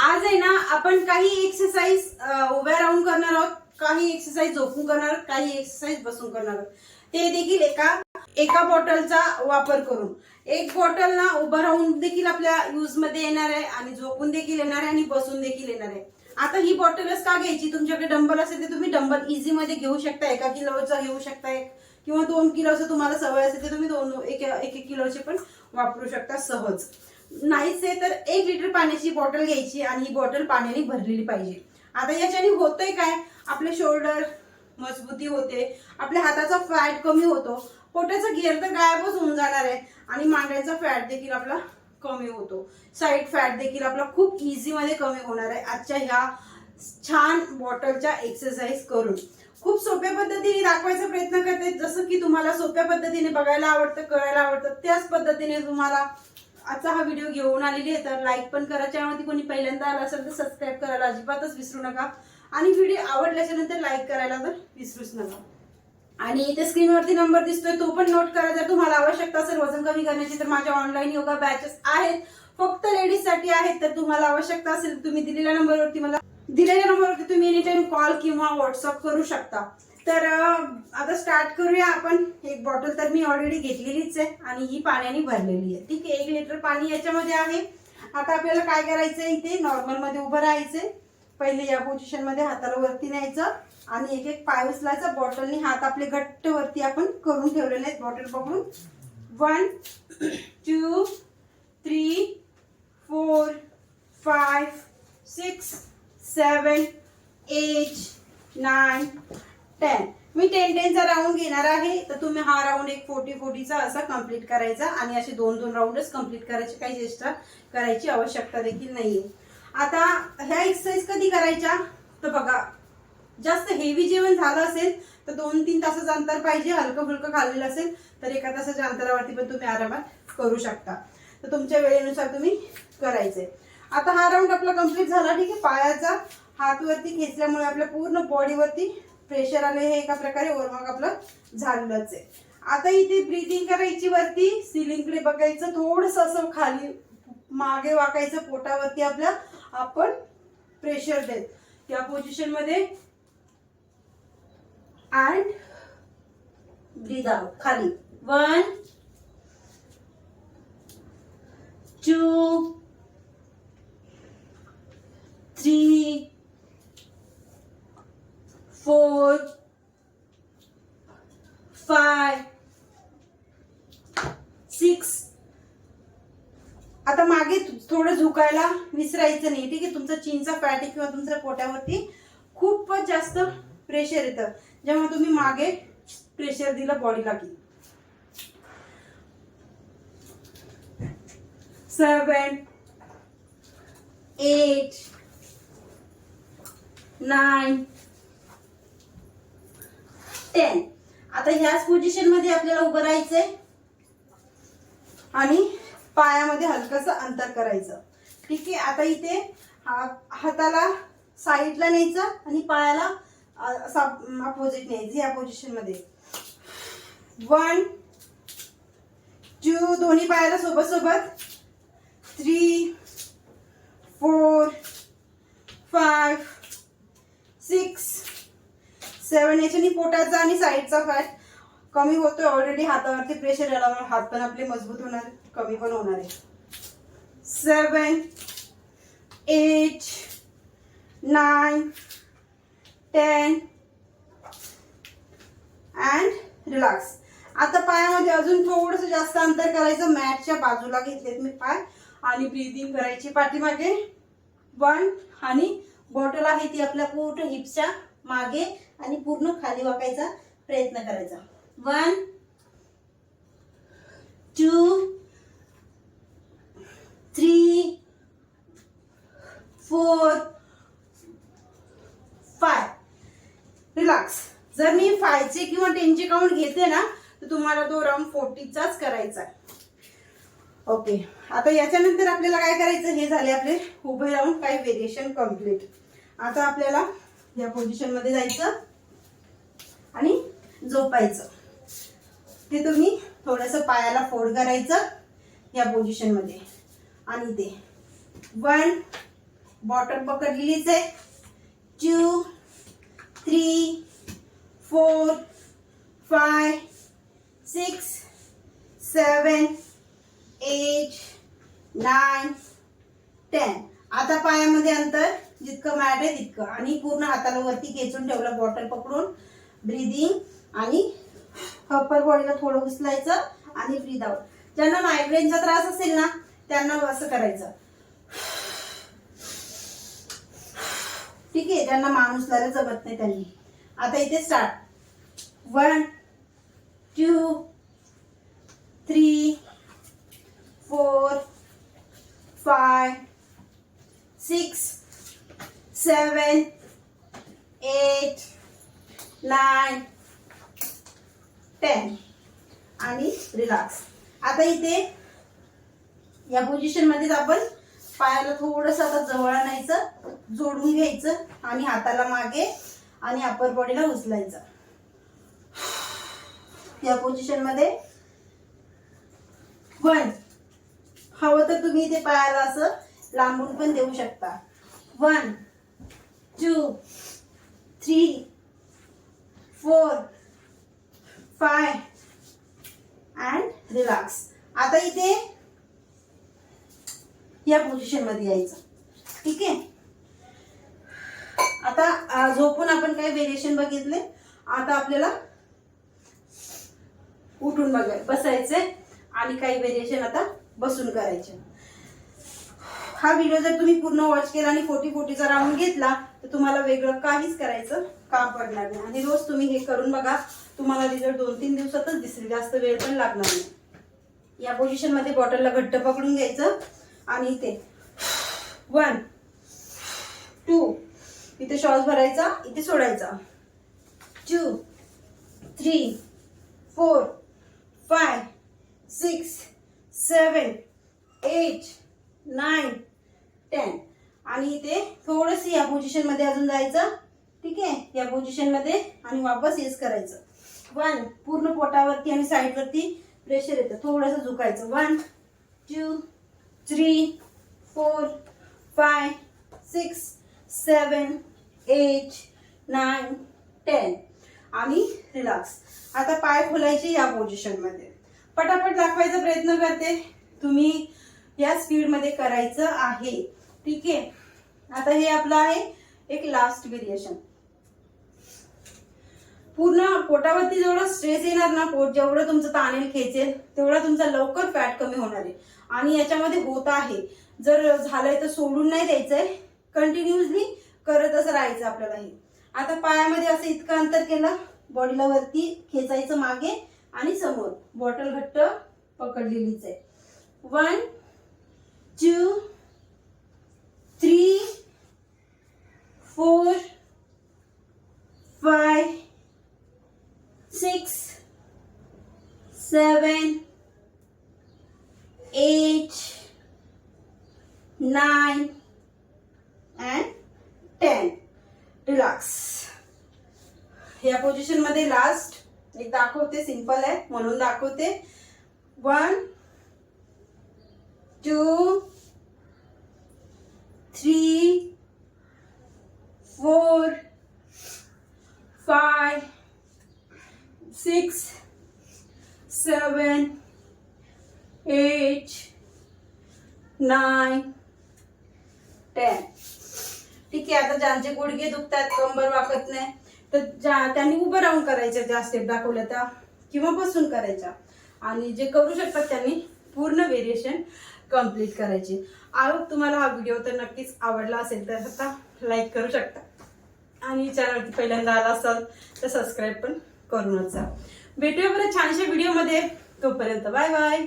आज आहे ना आपण काही एक्सरसाइज उभ्या राहून करणार आहोत काही एक्सरसाइज झोपून करणार आहोत काही एक्सरसाइज बसून करणार आहोत. ते देखील एका एका बॉटलचा वापर करून. एक बॉटल ना उभं राहून देखील आपल्या यूजमध्ये येणार आहे आणि झोपून देखील येणार आहे आणि बसून देखील येणार आहे. आता ही बॉटलच का घ्यायची? तुमच्याकडे डंबल असेल तर तुम्ही डंबल इझी मध्ये घेऊ शकता. एका किलोचा घेऊ शकता किंवा दोन किलोचं तुम्हाला सवय असेल तर तुम्ही दोन एक एक किलोचे पण वापरू शकता सहज. नाहीच आहे तर एक लिटर पाण्याची बॉटल घ्यायची आणि ही बॉटल पाण्याने भरलेली पाहिजे. आता याच्याने होतंय काय? आपले शोल्डर मजबूती होते आपल्या हाताचा फॅट कमी होतो पोटाचा गिअर तर गायबच होऊन जाणार आहे आणि मांड्याचा फॅट देखील आपला कमी होतो. साईड फॅट देखील आपला खूप इझीमध्ये कमी होणार आहे. आजच्या ह्या छान बॉटलच्या एक्सरसाइज करून. खूप सोप्या पद्धतीने दाखवायचा प्रयत्न करते. जसं की तुम्हाला सोप्या पद्धतीने बघायला आवडतं करायला आवडतं त्याच पद्धतीने तुम्हाला आजचा हा व्हिडिओ घेऊन आलेली आहे तर लाईक पण करा. चॅनलवरती कोणी पहिल्यांदा आला असेल तर सबस्क्राईब करायला अजिबातच विसरू नका. आणि व्हिडिओ आवडल्याच्या नंतर लाईक करायला तर विसरूच नका. आणि इथे स्क्रीनवरती नंबर दिसतोय तो पण नोट करा. जर तुम्हाला आवश्यकता असेल वजन कमी करण्याची तर माझ्या ऑनलाईन योगा बॅचेस आहेत. फक्त लेडीजसाठी आहेत तर तुम्हाला आवश्यकता असेल तर तुम्ही दिलेल्या नंबरवरती मला दिलेल्या नंबरवरती तुम्ही एनी टाइम कॉल किंवा व्हॉट्सअप करू शकता. तर आता स्टार्ट करूया आपण. एक बॉटल तर मी ऑलरेडी घेतलेलीच आहे आणि ही पाण्याने भरलेली आहे. ठीक आहे एक लिटर पाणी याच्यामध्ये आहे. आता आपल्याला काय करायचंय इथे? नॉर्मलमध्ये उभं राहायचंय. पहिले या पोझिशनमध्ये हाताला वरती न्यायचं आणि एक एक पाय उचलायचा. बॉटलने हात आपले घट्ट वरती आपण करून ठेवलेले आहेत. बॉटल पकडून. One two three four five six seven eight nine ten मी टेन टेनचा राऊंड घेणार आहे. तर तुम्ही हा राऊंड एक फोर्टी फोर्टीचा असा कंप्लीट करायचा. आणि असे दोन दोन राऊंडच कंप्लीट करायचे काही एक्स्ट्रा करायची आवश्यकता देखील नाहीये. आता ह्या एक्सरसाइज कधी करायच्या? तर बघा जास्त हेवी जेवण झालं असेल तर दोन तीन तासाचं अंतर पाहिजे. हलकं फुलकं खाल्लेलं असेल तर एका तासाच्या अंतरावरती पण तुम्ही आरामात करू शकता. तर तुमच्या वेळेनुसार तुम्ही करायचंय. आता हा राऊंड आपला कंप्लीट झाला. ठीक आहे? पायाचा हातवरती खेचल्यामुळे आपल्या पूर्ण बॉडीवरती प्रेशर आलं हे एका प्रकारे ओरमाग आपलं झालंच आहे. आता इथे ब्रिदिंग करायची वरती सिलिंगकडे बघायचं थोडस असं खाली मागे वाकायचं पोटावरती आपल्या आपण प्रेशर देत. त्या पोझिशनमध्ये अँड ब्रीद आउट खाली. One two three four five six आता मागे थोडं झुकायला विसरायचं नाही. ठीक आहे? तुमचा चीनचा फॅट किंवा तुमच्या पोटावरती खूपच जास्त प्रेशर येतं. जेव्हा तुम्ही मागे प्रेशर दिलं बॉडीला की. सेवन एट नाईन टेन आता ह्याच पोझिशनमध्ये आपल्याला उभं राहायचंय. आणि पायामध्ये हलकस अंतर करायचं. ठीक आहे आता इथे हा- हाताला साईडला न्यायचं आणि पायाला अपोजिट न्यायचं या पोझिशनमध्ये. वन टू दोन्ही पायाला सोबत सोबत three four five six seven याच्यानी पोटाचा आणि साईडचा फॅट कमी होतोय ऑलरेडी हातावरती प्रेशर आल्यामुळे हात पण आपले मजबूत होणार कमी पण होणार आहे. Seven eight nine ten and relax आता पायामध्ये अजून थोडस जास्त अंतर करायचं. मॅटच्या बाजूला घेतलेत मी पाय. आणि ब्रिदिंग करायची पाठीमागे. वन आणि बॉटल आहे ती आपल्या पूर्ण हिप्सच्या मागे. आणि पूर्ण खाली वाकायचा प्रयत्न करायचा. One two three four five relax जर मी फायचे किंवा टेनचे काउंट घेते ना तर तुम्हाला तो राऊंड फोर्टीचाच करायचा आहे. ओके आता याच्यानंतर आपल्याला काय करायचं? हे झाले आपले उभे राहून काही व्हेरिएशन कंप्लीट आता आपल्याला या पोझिशनमध्ये जायचं. झोपायचं. ते तुम्ही थोडस पायाला फोल्ड करायचं या पोझिशनमध्ये. आणि ते. वन बॉटल पकडलेलीच आहे. Two three four five six seven eight nine ten आता पायामध्ये अंतर जितकं मॅट आहे तितकं. आणि पूर्ण हाताला वरती खेचून ठेवलं बॉटल पकडून. ब्रिदिंग आणि अप्पर बॉडीला थोडं उचलायचं आणि ब्रीद आउट ज्यांना मायग्रेनचा त्रास असेल ना त्यांना असं करायचं. ठीक आहे ज्यांना माणूस उचलायला जमत नाही त्यांनी. आता इथे start one two three four five six seven eight nine ten आणि रिलॅक्स आता इथे या पोझिशन मध्येच आपण पायाला थोडस आता जवळ आणायचं जोडून घ्यायचं आणि हाताला मागे आणि अपर बॉडीला उचलायचं. या पोझिशनमध्ये वन हवं तर तुम्ही इथे पायाला असं लांबून पण देऊ शकता. One two three four five and relax आता इथे या पोझिशनमध्ये यायचं. ठीक आहे? आता झोपून आपण काही व्हेरिएशन बघितले. आता आपल्याला उठून बघाय बसायचंय. आणि काही व्हेरिएशन आता बसून करायचे. हा व्हिडिओ जर तुम्ही पूर्ण वॉच केला आणि फोर्टी फोर्टीचा राऊंड घेतला तर तुम्हाला वेगळं काहीच करायचं काम पडणार नाही. आणि रोज तुम्ही हे करून बघा. तुम्हाला रिझल्ट दोन तीन दिवसातच दिसेल. जास्त वेळ पण लागणार नाही. या पोझिशनमध्ये बॉटलला घट्ट पकडून घ्यायचं. आणि इथे वन टू इथे श्वास भरायचा इथे सोडायचा. Two three four five six seven eight nine ten आणि इथे थोडंसं या पोझिशनमध्ये अजून जायचं. ठीक आहे? या पोझिशनमध्ये आणि वापस येस करायचं. वन पूर्ण पोटावरती आणि साईडवरती प्रेशर येतं. थोडंसं झुकायचं one two three four five six seven eight nine ten आणि रिलॅक्स आता पाय खोलायचे या पोझिशनमध्ये पटापट दाखवायचा प्रयत्न करते. तुम्ही या स्पीडमध्ये करायचं आहे. ठीक आहे? आता हे आपलं आहे एक लास्ट व्हेरिएशन पूर्ण पोटावरती जेवढा स्ट्रेस येणार ना पोट जेवढं तुमचं ताणेल खेचेल तेवढा तुमचा लवकर फॅट कमी होणार आहे. आणि याच्यामध्ये होत आहे. जर झालंय तर सोडून नाही द्यायचंय. कंटिन्युअसली करत असं राहायचं आपल्याला हे. आता पायामध्ये असं इतकं अंतर केलं बॉडीला वरती खेचायचं मागे आणि समोर. बॉटल घट्ट पकडलेलीच आहे. One two three four five six seven eight, nine and ten Relax. या पोझिशनमध्ये लास्ट एक दाखवते सिंपल आहे. म्हणून दाखवते. One two three four five six seven eight, nine ten. ठीक आहे आता ज्यांचे गुडघे दुखतात कंबर वाकत नाही तर ज्या त्यांनी उभं राहून करायच्या ज्या स्टेप दाखवल्या त्या किंवा बसून करायच्या. आणि जे करू शकतात त्यांनी पूर्ण व्हेरिएशन कंप्लीट करायची. आवड तुम्हाला हा व्हिडिओ तर नक्कीच आवडला असेल तर आता लाईक करू शकता. आणि चॅनलवरती पहिल्यांदा आला असाल तर सबस्क्राईब पण करूनच जा. भेटूया परत छानशा व्हिडिओमध्ये तोपर्यंत बाय बाय.